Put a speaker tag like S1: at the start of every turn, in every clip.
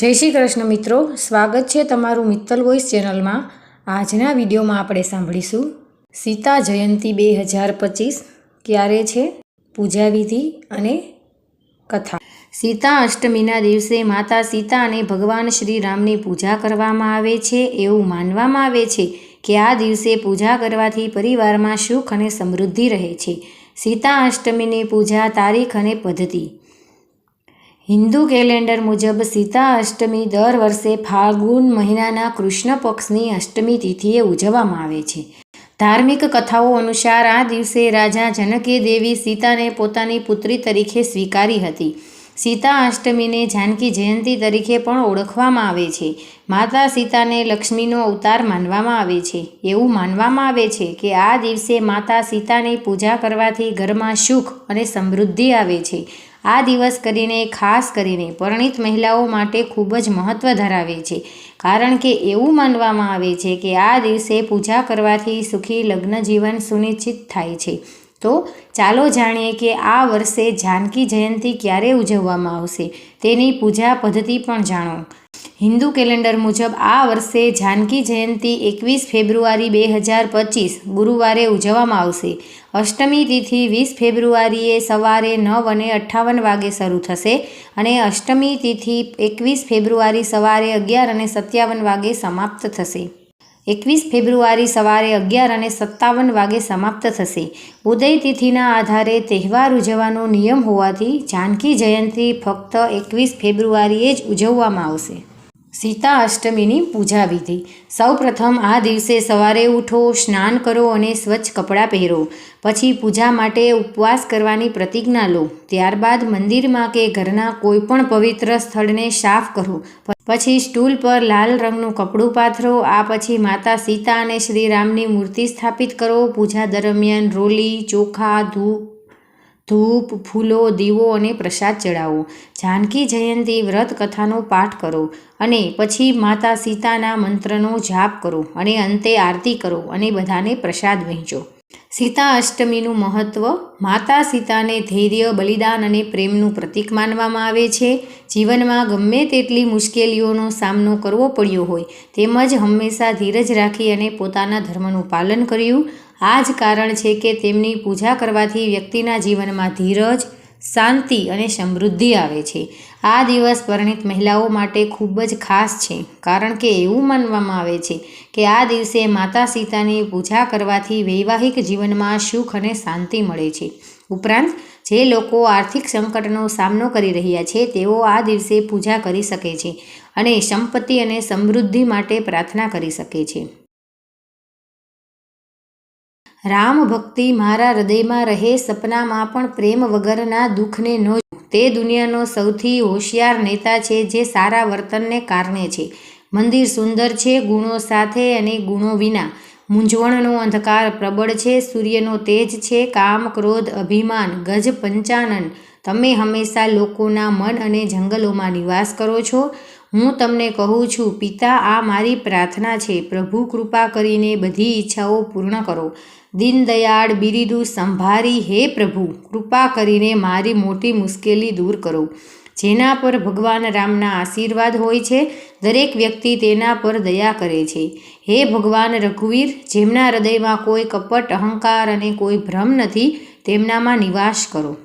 S1: જય શ્રી કૃષ્ણ મિત્રો, સ્વાગત છે તમારું મિત્તલ વોઇસ ચેનલમાં. આજના વિડીયોમાં આપણે સાંભળીશું સીતા જયંતી બે હજાર પચીસ ક્યારે છે, પૂજાવિધિ અને કથા. સીતા અષ્ટમીના દિવસે માતા સીતા અને ભગવાન શ્રી રામની પૂજા કરવામાં આવે છે એવું માનવામાં આવે છે કે આ દિવસે પૂજા કરવાથી પરિવારમાં સુખ અને સમૃદ્ધિ રહે છે. સીતા અષ્ટમીની પૂજા તારીખ અને પદ્ધતિ. હિન્દુ કેલેન્ડર મુજબ સીતા અષ્ટમી દર વર્ષે ફાલ્ગુન મહિનાના કૃષ્ણ પક્ષની અષ્ટમી તિથિએ ઉજવવામાં આવે છે. ધાર્મિક કથાઓ અનુસાર આ દિવસે રાજા જનકે દેવી સીતાને પોતાની પુત્રી તરીકે સ્વીકારી હતી. સીતા અષ્ટમીને જાનકી જયંતી તરીકે પણ ઓળખવામાં આવે છે. માતા સીતાને લક્ષ્મીનો અવતાર માનવામાં આવે છે. એવું માનવામાં આવે છે કે આ દિવસે માતા સીતાની પૂજા કરવાથી ઘરમાં સુખ અને સમૃદ્ધિ આવે છે. આ દિવસ કરીને, ખાસ કરીને પરણિત મહિલાઓ માટે ખૂબ જ મહત્ત્વ ધરાવે છે. કારણ કે એવું માનવામાં આવે છે કે આ દિવસે પૂજા કરવાથી સુખી લગ્ન જીવન સુનિશ્ચિત થાય છે. તો ચાલો જાણીએ કે આ વર્ષે જાનકી જયંતી ક્યારે ઉજવવામાં આવશે. તેની પૂજા પદ્ધતિ પણ જાણો. હિન્દુ કેલેન્ડર મુજબ આ વર્ષે જાનકી જયંતી એકવીસ ફેબ્રુઆરી બે હજાર પચીસ ગુરુવારે ઉજવવામાં આવશે. અષ્ટમી તિથિ વીસ ફેબ્રુઆરીએ સવારે નવ અને અઠ્ઠાવન વાગે શરૂ થશે અને અષ્ટમી તિથિ એકવીસ ફેબ્રુઆરી સવારે અગિયાર અને સત્યાવન વાગે સમાપ્ત થશે. એકવીસ ફેબ્રુઆરી સવારે અગિયાર અને સત્તાવન વાગે સમાપ્ત થશે. ઉદય તિથિના આધારે તહેવાર ઉજવવાનો નિયમ હોવાથી જાનકી જયંતી ફક્ત એકવીસ ફેબ્રુઆરીએ જ ઉજવવામાં આવશે. સીતા અષ્ટમીની પૂજા વિધિ. સૌપ્રથમ આ દિવસે સવારે ઉઠો, સ્નાન કરો અને સ્વચ્છ કપડાં પહેરો. પછી પૂજા માટે ઉપવાસ કરવાની પ્રતિજ્ઞા લો. ત્યારબાદ મંદિરમાં કે ઘરના કોઈપણ પવિત્ર સ્થળને સાફ કરો. પછી સ્ટૂલ પર લાલ રંગનું કપડું પાથરો. આ પછી માતા સીતા અને શ્રીરામની મૂર્તિ સ્થાપિત કરો. પૂજા દરમિયાન રોલી, ચોખા, ધૂપ ધૂપ, ફૂલો, દીવો અને પ્રસાદ ચડાવો. જાનકી જયંતી વ્રત કથાનો પાઠ કરો અને પછી માતા સીતાના મંત્રનો જાપ કરો અને અંતે આરતી કરો અને બધાને પ્રસાદ વહેંચો. સીતા અષ્ટમીનું મહત્ત્વ માતા સીતાને ધૈર્ય, બલિદાન અને પ્રેમનું પ્રતીક માનવામાં આવે છે. જીવનમાં ગમે તેટલી મુશ્કેલીઓનો સામનો કરવો પડ્યો હોય, તેમજ હંમેશા ધીરજ રાખી અને પોતાના ધર્મનું પાલન કર્યું. આ જ કારણ છે કે તેમની પૂજા કરવાથી વ્યક્તિના જીવનમાં ધીરજ, શાંતિ અને સમૃદ્ધિ આવે છે. આ દિવસ પરિણિત મહિલાઓ માટે ખૂબ જ ખાસ છે, કારણ કે એવું માનવામાં આવે છે કે આ દિવસે માતા સીતાની પૂજા કરવાથી વૈવાહિક જીવનમાં સુખ અને શાંતિ મળે છે. ઉપરાંત, જે લોકો આર્થિક સંકટનો સામનો કરી રહ્યા છે, તેઓ આ દિવસે પૂજા કરી શકે છે અને સંપત્તિ અને સમૃદ્ધિ માટે પ્રાર્થના કરી શકે છે. રામ ભક્તિ મારા હૃદયમાં રહે, સપનામાં પણ પ્રેમ વગરના દુઃખને ન તે દુનિયાનો સૌથી હોશિયાર નેતા છે, જે સારા વર્તનને કારણે છે. મંદિર સુંદર છે, ગુણો સાથે અને ગુણો વિના. મૂંઝવણનો અંધકાર પ્રબળ છે, સૂર્યનો તેજ છે, કામ, ક્રોધ, અભિમાન, ગજ, પંચાનન. તમે હંમેશા લોકોના મન અને જંગલોમાં નિવાસ કરો છો. હું તમને કહું છું, પિતા, આ મારી પ્રાર્થના છે. પ્રભુ, કૃપા કરીને બધી ઈચ્છાઓ પૂર્ણ કરો. દીનદયાળ બિરિદુ સંભારી હે પ્રભુ, કૃપા કરીને મારી મોટી મુશ્કેલી દૂર કરો. જેના પર ભગવાન રામના આશીર્વાદ હોય છે, દરેક વ્યક્તિ તેના પર દયા કરે છે. હે ભગવાન રઘુવીર, જેમના હૃદયમાં કોઈ કપટ, અહંકાર અને કોઈ ભ્રમ નથી, તેમનામાં નિવાસ કરો.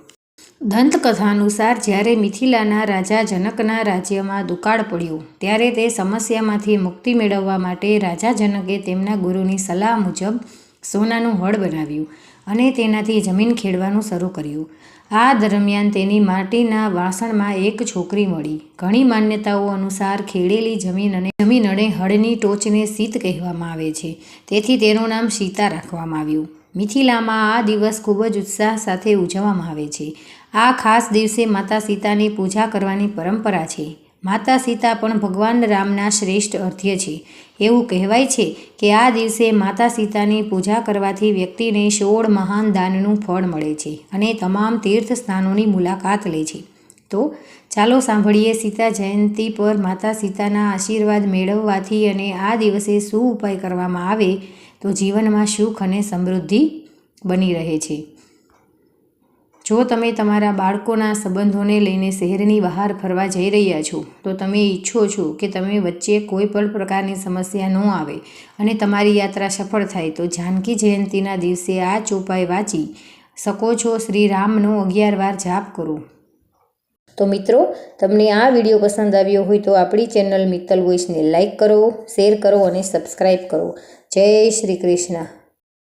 S1: દંતકથા અનુસાર જ્યારે મિથિલાના રાજા જનકના રાજ્યમાં દુકાળ પડ્યો, ત્યારે તે સમસ્યામાંથી મુક્તિ મેળવવા માટે રાજા જનકે તેમના ગુરુની સલાહ મુજબ સોનાનું હળ બનાવ્યું અને તેનાથી જમીન ખેડવાનું શરૂ કર્યું. આ દરમિયાન તેની માટીના વાસણમાં એક છોકરી મળી. ઘણી માન્યતાઓ અનુસાર ખેડેલી જમીન અને જમીન અને હળની ટોચને સીત કહેવામાં આવે છે. તેથી તેનું નામ સીતા રાખવામાં આવ્યું. મિથિલામાં આ દિવસ ખૂબ જ ઉત્સાહ સાથે ઉજવવામાં આવે છે. આ ખાસ દિવસે માતા સીતાની પૂજા કરવાની પરંપરા છે. માતા સીતા પણ ભગવાન રામના શ્રેષ્ઠ અર્ધ્ય છે. એવું કહેવાય છે કે આ દિવસે માતા સીતાની પૂજા કરવાથી વ્યક્તિને સોળ મહાન દાનનું ફળ મળે છે અને તમામ તીર્થ સ્થાનોની મુલાકાત લે છે. તો ચાલો સાંભળીએ સીતા જયંતી પર માતા સીતાના આશીર્વાદ મેળવવાથી અને આ દિવસે શું ઉપાય કરવામાં આવે તો જીવનમાં સુખ અને સમૃદ્ધિ બની રહે છે. જો તમે તમારા બાળકોના સંબંધોને લઈને શહેરની બહાર ફરવા જઈ રહ્યા છો, તો તમે ઈચ્છો છો કે તમે વચ્ચે કોઈ પણ પ્રકારની સમસ્યા ન આવે અને તમારી યાત્રા સફળ થાય, તો જાનકી જયંતીના દિવસે આ ચોપાઈ વાંચી શકો છો. શ્રી રામનો અગિયાર વાર જાપ કરો. તો મિત્રો, તમને આ વીડિયો પસંદ આવ્યો હોય તો આપણી ચેનલ મિત્તલ વોઇસને લાઇક કરો, શેર કરો અને સબસ્ક્રાઈબ કરો. જય શ્રી કૃષ્ણ.